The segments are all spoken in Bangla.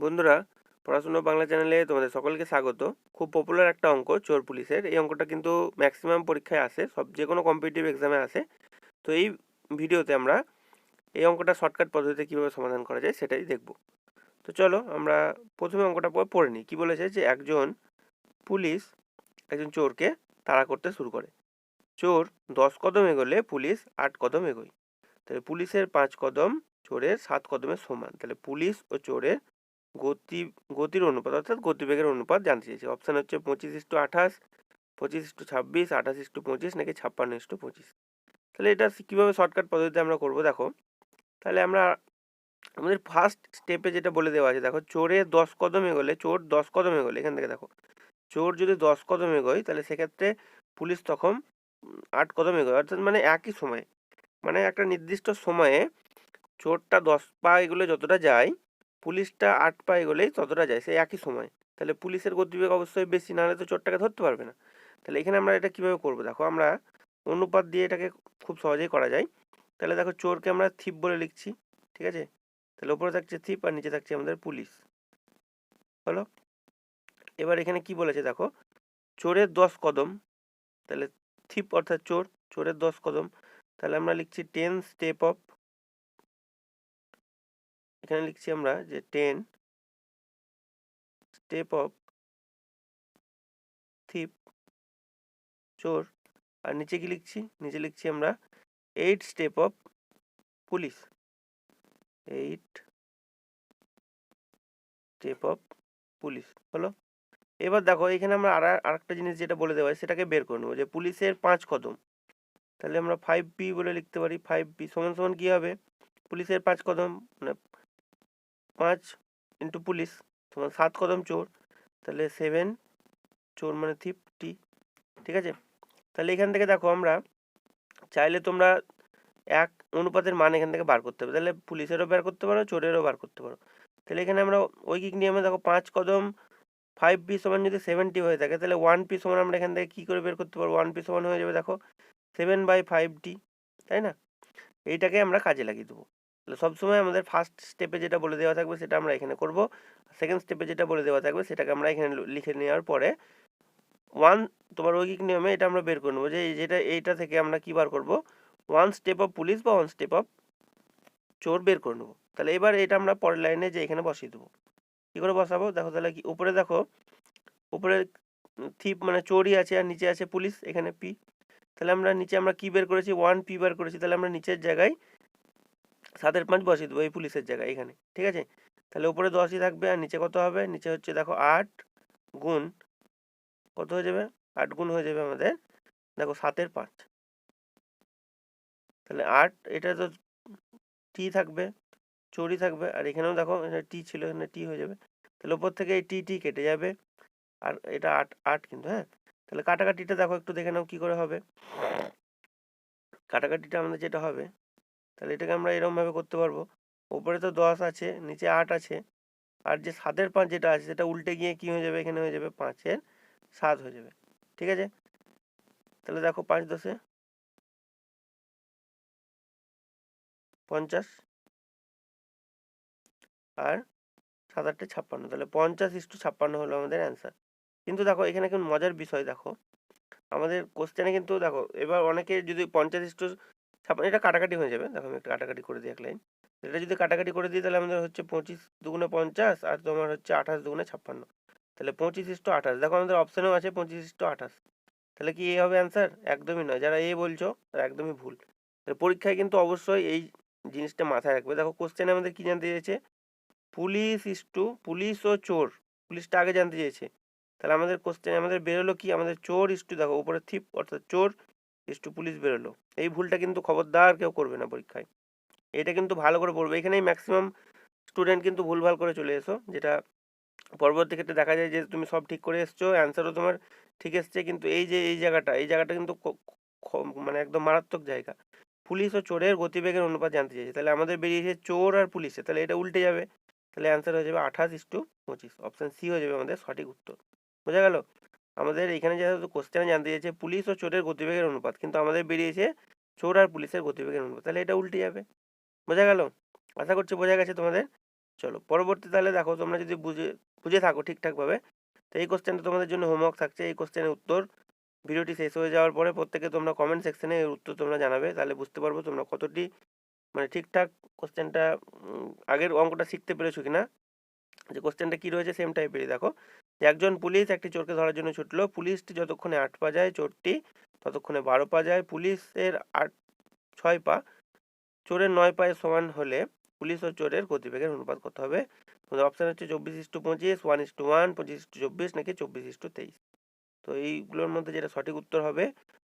বন্ধুরা, পড়াশুনো বাংলা চ্যানেলে তোমাদের সকলকে স্বাগত। খুব পপুলার একটা অঙ্ক, চোর পুলিশের। এই অঙ্কটা কিন্তু ম্যাক্সিমাম পরীক্ষায় আসে, সব যে কোনো কম্পিটিটিভ এক্সামে আসে। তো এই ভিডিওতে আমরা এই অঙ্কটা শর্টকাট পদ্ধতিতে কীভাবে সমাধান করা যায় সেটাই দেখব। তো চলো আমরা প্রথমে অঙ্কটা পড়ে নিই। কী বলেছে যে একজন পুলিশ একজন চোরকে তাড়া করতে শুরু করে। চোর দশ কদম এগোলে পুলিশ আট কদম এগোয়। তাহলে পুলিশের পাঁচ কদম, চোরের সাত কদমের সমান। তাহলে পুলিশ ও চোরের গতি, গতির অনুপাত, অর্থাৎ গতিবেগের অনুপাত জানতে চেয়েছে। অপশান হচ্ছে পঁচিশ ইস্টু আঠাশ, পঁচিশ ইস্টু ছাব্বিশ, আঠাশ ইস্টু পঁচিশ নাকি ছাপ্পান্ন ইস্টু পঁচিশ। তাহলে এটা কীভাবে শর্টকাট পদ্ধতিতে আমরা করব, দেখো? তাহলে আমরা, আমাদের ফার্স্ট স্টেপে যেটা বলে দেওয়া আছে, দেখো, চোরে দশ কদম এগোলে, চোর দশ কদম এগোলে, এখান থেকে দেখো, চোর যদি দশ কদম এগোয়, তাহলে সেক্ষেত্রে পুলিশ তখন আট কদম এগোয়, অর্থাৎ মানে একই সময়ে মানে একটা নির্দিষ্ট সময়ে চোরটা দশ পা এগুলো যতটা যায় পুলিশটা আট পায়ে গেলেই ততটা যায়, সেই একই সময়। তাহলে পুলিশের গতিবেগ অবশ্যই বেশি, নাহলে তো চোরটাকে ধরতে পারবে না। তাহলে এখানে আমরা এটা কীভাবে করব? দেখো, আমরা অনুপাত দিয়ে এটাকে খুব সহজেই করা যায়। তাহলে দেখো, চোরকে আমরা থিপ বলে লিখছি, ঠিক আছে? তাহলে উপরে থাকছে থিপ আর নিচে থাকছে আমাদের পুলিশ। হলো? এবার এখানে কি বলেছে দেখো? চোরের দশ কদম, তাহলে থিপ অর্থাৎ চোর, চোরের দশ কদম। তাহলে আমরা লিখছি টেন স্টেপ অফ এখানে লিখছি আমরা যে টেন স্টেপ অফ থিপ চোর। আর নিচে কি লিখছি? নিচে লিখছি আমরা eight step of police eight step of police হলো? এবার দেখো, এখানে আমরা আর আরেকটা জিনিস যেটা বলে দেওয়া হয়, সেটাকে বের করে নেব যে পুলিশের পাঁচ কদম। তাহলে আমরা ফাইভ পি বলে লিখতে পারি। ফাইভ বি সমান সমান কী হবে? পুলিশের পাঁচ কদম মানে পাঁচ ইন্টু পুলিশ তোমার সাত কদম চোর, তাহলে সেভেন চোর মানে থিপ টি ঠিক আছে? তাহলে এখান থেকে দেখো আমরা, চাইলে তোমরা এক অনুপাতের মান এখান থেকে বার করতে হবে তাহলে পুলিশেরও বের করতে পারো, চোরেরও বার করতে পারো। তাহলে এখানে আমরা ঐকিক নিয়মে দেখো পাঁচ কদম ফাইভ পি সমান যদি সেভেন্টি হয়ে থাকে, তাহলে ওয়ান পি সমান আমরা এখান থেকে কী করে বের করতে পারব? ওয়ান পি সমান হয়ে যাবে দেখো সেভেন বাই ফাইভ টি তাই না? এইটাকে আমরা কাজে লাগিয়ে দেবো। সবসময় আমাদের ফার্স্ট স্টেপে যেটা বলে দেওয়া থাকবে সেটা আমরা এখানে করব। সেকেন্ড স্টেপে যেটা বলে দেওয়া থাকবে সেটাকে আমরা এখানে লিখে নেওয়ার পরে ওয়ান তোমার ঐকিক নিয়মে এটা আমরা বের করে নেব যে যেটা, এইটা থেকে আমরা কি বার করব? ওয়ান স্টেপ অফ পুলিশ বা ওয়ান স্টেপ অফ চোর বের করে নেব। তাহলে এবার এটা আমরা পরের লাইনে যে এখানে বসিয়ে দেবো। কী করে বসাবো? দেখো তাহলে কি, উপরে দেখো, উপরে থিপ মানে চোরই আছে আর নিচে আছে পুলিশ এখানে পি তাহলে আমরা নিচে আমরা কি বের করেছি? ওয়ান পি বের করেছি। তাহলে আমরা নিচের জায়গায় সাতের পাঁচ বসিয়ে দেবো এই পুলিশের জায়গায় এখানে ঠিক আছে? তাহলে উপরে দশই থাকবে আর নিচে কত হবে? নিচে হচ্ছে দেখো আট গুণ, কত হয়ে যাবে? আট গুণ হয়ে যাবে আমাদের, দেখো সাতের পাঁচ। তাহলে আট, এটা তো টি থাকবে চড়ি থাকবে, আর এখানেও দেখো টি ছিল, এখানে টি হয়ে যাবে। তাহলে উপর থেকে এই টি টি কেটে যাবে, আর এটা আট আট কিন্তু হ্যাঁ? তাহলে কাটাকাটিটা দেখো একটু দেখে নাও কী করে হবে। কাটাকাটিটা আমাদের যেটা হবে তাহলে এটাকে আমরা এরকমভাবে করতে পারব। ওপরে তো দশ আছে, নিচে আট আছে। আর যে সাতের পাঁচ যেটা আছে, সেটা উল্টে গিয়ে কি হয়ে যাবে? এখানে হয়ে যাবে পাঁচের সাত হয়ে যাবে। ঠিক আছে? তাহলে দেখো পাঁচ দশে পঞ্চাশ আর সাত আটটে ছাপ্পান্ন। তাহলে পঞ্চাশ ইস্টু ছাপ্পান্ন হলো আমাদের অ্যান্সার। কিন্তু দেখো, এখানে কিন্তু মজার বিষয় দেখো। আমাদের কোশ্চেনে কিন্তু দেখো, এবার অনেকে যদি পঞ্চাশ ইস্টু ছাপ্পান্ন এটা কাটাকাটি হয়ে যাবে। দেখো আমি একটা কাটাকাটি করে দিই এক লাইন। এটা যদি কাটাকাটি করে দিই তাহলে আমাদের হচ্ছে পঁচিশ দুগুণে পঞ্চাশ আর তোমার হচ্ছে আঠাশ দুগুণে ছাপ্পান্ন। তাহলে পঁচিশ ইস্টু আঠাশ। দেখো আমাদের অপশানেও আছে পঁচিশ ইস্টু আঠাশ। তাহলে কি এ হবে অ্যান্সার একদমই নয়। যারা এ বলছো তারা একদমই ভুল। তাহলে পরীক্ষায় কিন্তু অবশ্যই এই জিনিসটা মাথায় রাখবে। দেখো কোশ্চেনে আমাদের কি জানতে চেয়েছে? পুলিশ ইস্টু পুলিশ ও চোর। পুলিশটা আগে জানতে চেয়েছে। তাহলে আমাদের কোশ্চেন আমাদের বেরোলো কি? আমাদের চোর ইস্টু দেখো, উপরে থিপ অর্থাৎ চোর টু পুলিশ বেরোলো। এই ভুলটা কিন্তু খবরদার কেউ করবে না পরীক্ষায়। এটা কিন্তু ভালো করে পড়বে এখানেই ম্যাক্সিমাম স্টুডেন্ট কিন্তু ভুলভাল করে চলে এসো, যেটা পরবর্তী ক্ষেত্রে দেখা যায় যে তুমি সব ঠিক করে এসছো অ্যান্সারও তোমার ঠিক এসছে, কিন্তু এই যে, এই জায়গাটা এই জায়গাটা কিন্তু মানে একদম মারাত্মক জায়গা। পুলিশ ও চোরের গতিবেগের অনুপাত জানতে চাইছে। তাহলে আমাদের বেরিয়েছে চোর আর পুলিশে তাহলে এটা উল্টে যাবে। তাহলে অ্যান্সার হয়ে যাবে আঠাশ ইস টু পঁচিশ। অপশান সি হয়ে যাবে আমাদের সঠিক উত্তর। বোঝা গেল? আমাদের এখানে যেহেতু কোশ্চেনে জানতে চাইছে পুলিশ ও চোরের গতিবেগের অনুপাত, কিন্তু আমাদের বেরিয়েছে চোর আর পুলিশের গতিবেগের অনুপাত। তাহলে এটা উল্টে যাবে। বোঝা গেল? আশা করছি বোঝা গেছে তোমাদের? চলো, পরবর্তী তাহলে দেখো, তোমরা যদি বুঝে বুঝে থাকো ঠিকঠাকভাবে। তো এই কোশ্চেনটা তোমাদের জন্য হোমওয়ার্ক থাকছে। এই কোশ্চেনের উত্তর ভিডিওটি শেষ হয়ে যাওয়ার পরে প্রত্যেকে তোমরা কমেন্ট সেকশনে এর উত্তর তোমরা জানাবে। তাহলে বুঝতে পারব তোমরা কতটি মানে ঠিকঠাক কোশ্চেনটা আগের অঙ্কটা শিখতে পেরেছ কিনা। যে কোশ্চেনটা কী রয়েছে সেম টাইপেরই দেখো একজন পুলিশ একটি চোরকে ধরার জন্য ছুটলো, পুলিশটি যতক্ষণে আট পা যায় চোরটি ততক্ষণে বারো পা যায়। পুলিশের আট, ছয় পা, চোরের নয় পায়ে সমান হলে পুলিশ ও চোরের গতিবেগের অনুপাত কত হবে? তোমাদের অপশান হচ্ছে চব্বিশ ইস টু পঁচিশ ওয়ান ইস টু ওয়ান পঁচিশ টু চব্বিশ নাকি চব্বিশ ইস টু তেইশ? তো এইগুলোর মধ্যে যেটা সঠিক উত্তর হবে,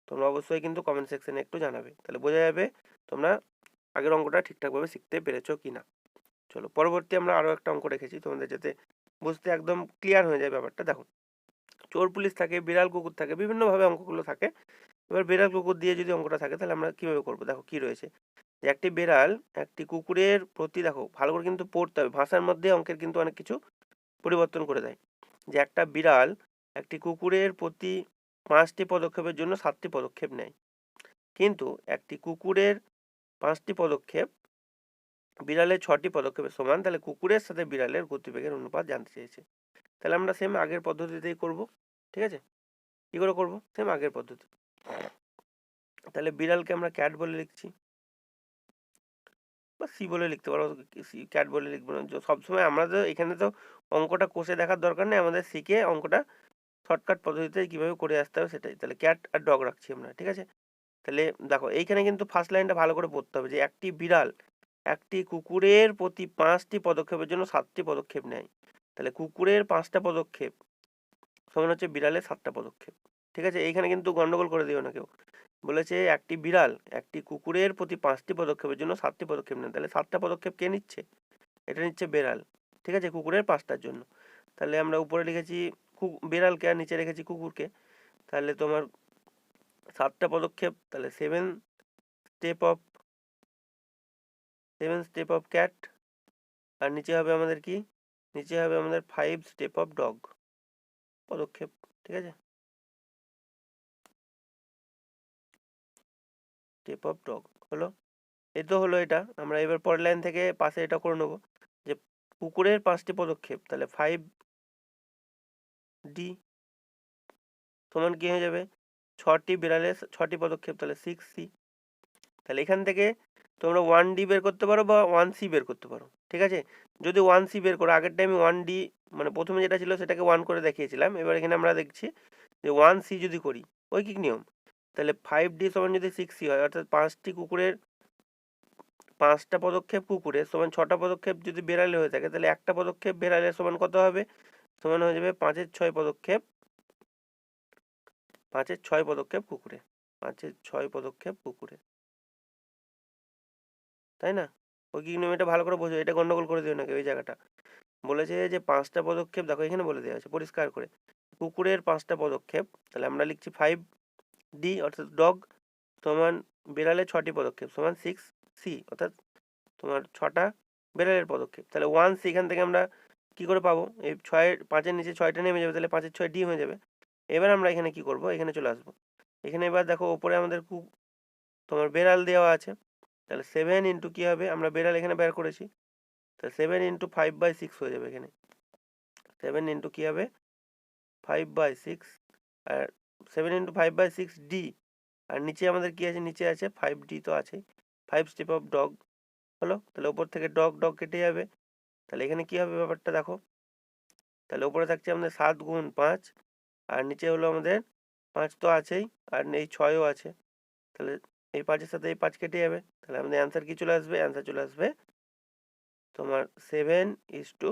তোমরা অবশ্যই কিন্তু কমেন্ট সেকশনে একটু জানাবে। তাহলে বোঝা যাবে তোমরা আগের অঙ্কটা ঠিকঠাকভাবে শিখতে পেরেছ কি না চলো, পরবর্তী আমরা আরও একটা অঙ্ক রেখেছি তোমাদের যাতে বুঝতে একদম ক্লিয়ার হয়ে যায় ব্যাপারটা। দেখো, চোর পুলিশ থাকে, বিড়াল কুকুর থাকে, বিভিন্নভাবে অঙ্কগুলো থাকে। এবার বিড়াল কুকুর দিয়ে যদি অঙ্কটা থাকে, তাহলে আমরা কীভাবে করব? দেখো, কী রয়েছে? যে একটি বিড়াল একটি কুকুরের প্রতি, দেখো, ভালো করে কিন্তু পড়তে হবে। ভাষার মধ্যে অঙ্কের কিন্তু অনেক কিছু পরিবর্তন করে দেয়। যে একটা বিড়াল একটি কুকুরের প্রতি পাঁচটি পদক্ষেপের জন্য সাতটি পদক্ষেপ নেয়। কিন্তু একটি কুকুরের পাঁচটি পদক্ষেপ বিড়ালের ছটি পদক্ষেপের সমান, তাহলে কুকুরের সাথে বিড়ালের গতিবেগের অনুপাত জানতে চেয়েছে তাহলে আমরা সেম আগের পদ্ধতিতেই করব, ঠিক আছে? কী করে করব? সেম আগের পদ্ধতি। তাহলে বিড়ালকে আমরা ক্যাট বলে লিখছি। বা সি বলে লিখতে পারো সি ক্যাট বলে লিখব না। সবসময় আমরা তো এখানে তো অঙ্কটা কষে দেখার দরকার নেই, আমাদের শিখে অঙ্কটা শর্টকাট পদ্ধতিতে কীভাবে করে আসতে হবে সেটাই। তাহলে ক্যাট আর ডগ রাখছি আমরা, ঠিক আছে? তাহলে দেখো, এইখানে কিন্তু ফার্স্ট লাইনটা ভালো করে পড়তে হবে যে একটি বিড়াল একটি কুকুরের প্রতি পাঁচটি পদক্ষেপের জন্য সাতটি পদক্ষেপ নেয়। তাহলে কুকুরের পাঁচটা পদক্ষেপ, সমান হচ্ছে বিড়ালের সাতটা পদক্ষেপ। ঠিক আছে? এইখানে কিন্তু গন্ডগোল করে দিও না কেউ। বলেছে একটি বিড়াল একটি কুকুরের প্রতি পাঁচটি পদক্ষেপের জন্য সাতটি পদক্ষেপ নেয়। তাহলে সাতটা পদক্ষেপ কে নিচ্ছে? এটা নিচ্ছে বেড়াল। ঠিক আছে? কুকুরের পাঁচটার জন্য। তাহলে আমরা উপরে লিখেছি বিড়ালকে আর নিচে রেখেছি কুকুরকে। তাহলে তোমার সাতটা পদক্ষেপ, তাহলে seven step of seven step of cat আর নিচে হবে আমাদের কি? নিচে হবে আমাদের ফাইভ স্টেপ অফ ডগ পদক্ষেপ, ঠিক আছে? স্টেপ অফ ডগ হলো? এই তো হলো এটা। আমরা এবার পরের লাইন থেকে পাশে এটা করে নেব যে কুকুরের পাঁচটি পদক্ষেপ। তাহলে ফাইভ ডি সমান কি হয়ে যাবে? ছটি বিড়ালের ছটি পদক্ষেপ, তাহলে সিক্স সি তাহলে এখান থেকে তোমরা ওয়ান ডি বের করতে পারো বা ওয়ান সি বের করতে পারো, ঠিক আছে? যদি ওয়ান সি বের করো, আগের টাইমে ওয়ান ডি মানে প্রথমে যেটা ছিল সেটাকে ওয়ান করে দেখিয়েছিলাম, এবার এখানে আমরা দেখছি যে ওয়ান সি যদি করি ওই কি নিয়ম, তাহলে ফাইভ ডি সমান যদি সিক্স সি হয়, অর্থাৎ পাঁচটি কুকুরের পাঁচটা পদক্ষেপ কুকুরের সমান ছটা পদক্ষেপ যদি বেড়ালে হয়ে থাকে, তাহলে একটা পদক্ষেপ বেড়ালের সমান কত হবে? সমান হয়ে যাবে পাঁচের ছয় পদক্ষেপ, পাঁচের ছয় পদক্ষেপ কুকুরে, পাঁচের ছয় পদক্ষেপ কুকুরে। তাই না? ওই এটা ভালো করে বোঝো? এটা গন্ডগোল করে দিও নাকি ওই জায়গাটা? বলেছে যে পাঁচটা পদক্ষেপ, দেখো এখানে বলে দেওয়া আছে, পরিষ্কার করে। কুকুরের পাঁচটা পদক্ষেপ, তাহলে আমরা লিখছি ফাইভ ডি অর্থাৎ ডগ সমান বিড়ালের ছটি পদক্ষেপ, সমান সিক্স সি অর্থাৎ তোমার ছটা বিড়ালের পদক্ষেপ। তাহলে ওয়ান সি এখান থেকে আমরা কি করে পাবো? এই ছয়ের পাঁচের নিচে ছয়টা নেমে যাবে, তাহলে পাঁচের ছয় ডি হয়ে যাবে। এবার আমরা এখানে কি করব? এখানে চলে আসব। এখানে এবার দেখো, ওপরে আমাদের কু তোমার বেড়াল দেওয়া আছে। তাহলে সেভেন ইন্টু কী হবে? আমরা বেড়াল এখানে বের করেছি। তাহলে seven into five by six হয়ে যাবে এখানে। সেভেন ইন্টু কী হবে? Five by six R seven into five by six D আর নিচে আমাদের কী আছে? নিচে আছে ফাইভ ডি তো আছে ফাইভ স্টেপ অফ ডগ হলো? তাহলে ওপর থেকে ডগ ডগ কেটে যাবে। তাহলে এখানে কী হবে ব্যাপারটা দেখো। তাহলে ওপরে থাকছে আমাদের সাত গুণ পাঁচ। আর নিচে হলো আমাদের পাঁচ তো আছেই। আর এই ছয়ও আছে। তাহলে এই পাঁচের সাথে এই পাঁচ কেটে যাবে। তাহলে আমাদের অ্যান্সার কি চলে আসবে? অ্যান্সার চলে আসবে তোমার সেভেন ইস টু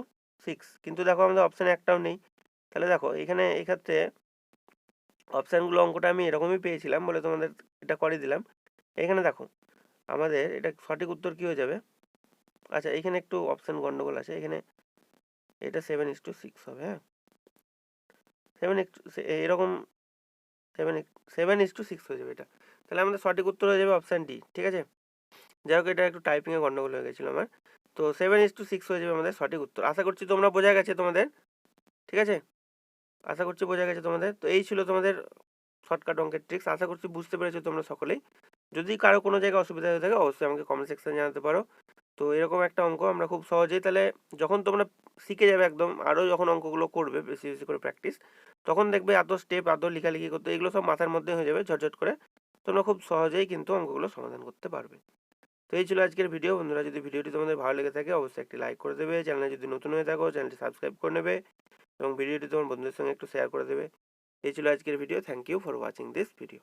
সিক্স কিন্তু দেখো আমাদের অপশান একটাও নেই। তাহলে দেখো, এখানে এক্ষেত্রে অপশানগুলো অঙ্কটা আমি এরকমই পেয়েছিলাম বলে তোমাদের এটা করে দিলাম। এখানে দেখো, আমাদের এটা সঠিক উত্তর কী হয়ে যাবে? আচ্ছা এখানে একটু অপশান গন্ডগোল আছে। এখানে এটা সেভেন ইস টু সিক্স হবে হ্যাঁ? সেভেন এরকম seven seven is to six হয়ে যাবে এটা। তাহলে আমাদের সঠিক উত্তর হয়ে যাবে অপশান ডি ঠিক আছে? যাই হোক, এটা একটু টাইপিংয়ে গণ্ডগোল হয়ে গেছিল আমার। তো সেভেন ইস টু সিক্স হয়ে যাবে আমাদের সঠিক উত্তর। আশা করছি তোমরা বোঝা গেছে তোমাদের, ঠিক আছে? আশা করছি বোঝা গেছে তোমাদের। তো এই ছিল তোমাদের শর্টকাট অঙ্কের ট্রিক্স আশা করছি বুঝতে পেরেছ তোমরা সকলেই। যদি কারও কোনো জায়গায় অসুবিধা হয়ে থাকে, অবশ্যই আমাকে কমেন্ট সেকশনে জানাতে পারো। তো এরকম একটা অঙ্ক আমরা খুব সহজেই তাহলে যখন তোমরা শিখে যাবে একদম আরও যখন অঙ্কগুলো করবে, বেশি বেশি করে প্র্যাকটিস তখন দেখবে এত স্টেপ এত লেখালেখি করতে, এগুলো সব মাথার মধ্যে হয়ে যাবে ঝটঝট করে। তোমরা খুব সহজেই কিন্তু অঙ্কগুলো সমাধান করতে পারবে। তো এই ছিল আজকের ভিডিও। বন্ধুরা, যদি ভিডিওটি তোমাদের ভালো লেগে থাকে, অবশ্যই একটি লাইক করে দেবে। চ্যানেলে যদি নতুন হয়ে থাকো, চ্যানেলটি সাবস্ক্রাইব করে নেবে এবং ভিডিওটি তোমার বন্ধুদের সঙ্গে একটু শেয়ার করে দেবে। এই ছিল আজকের video. Thank you for watching this video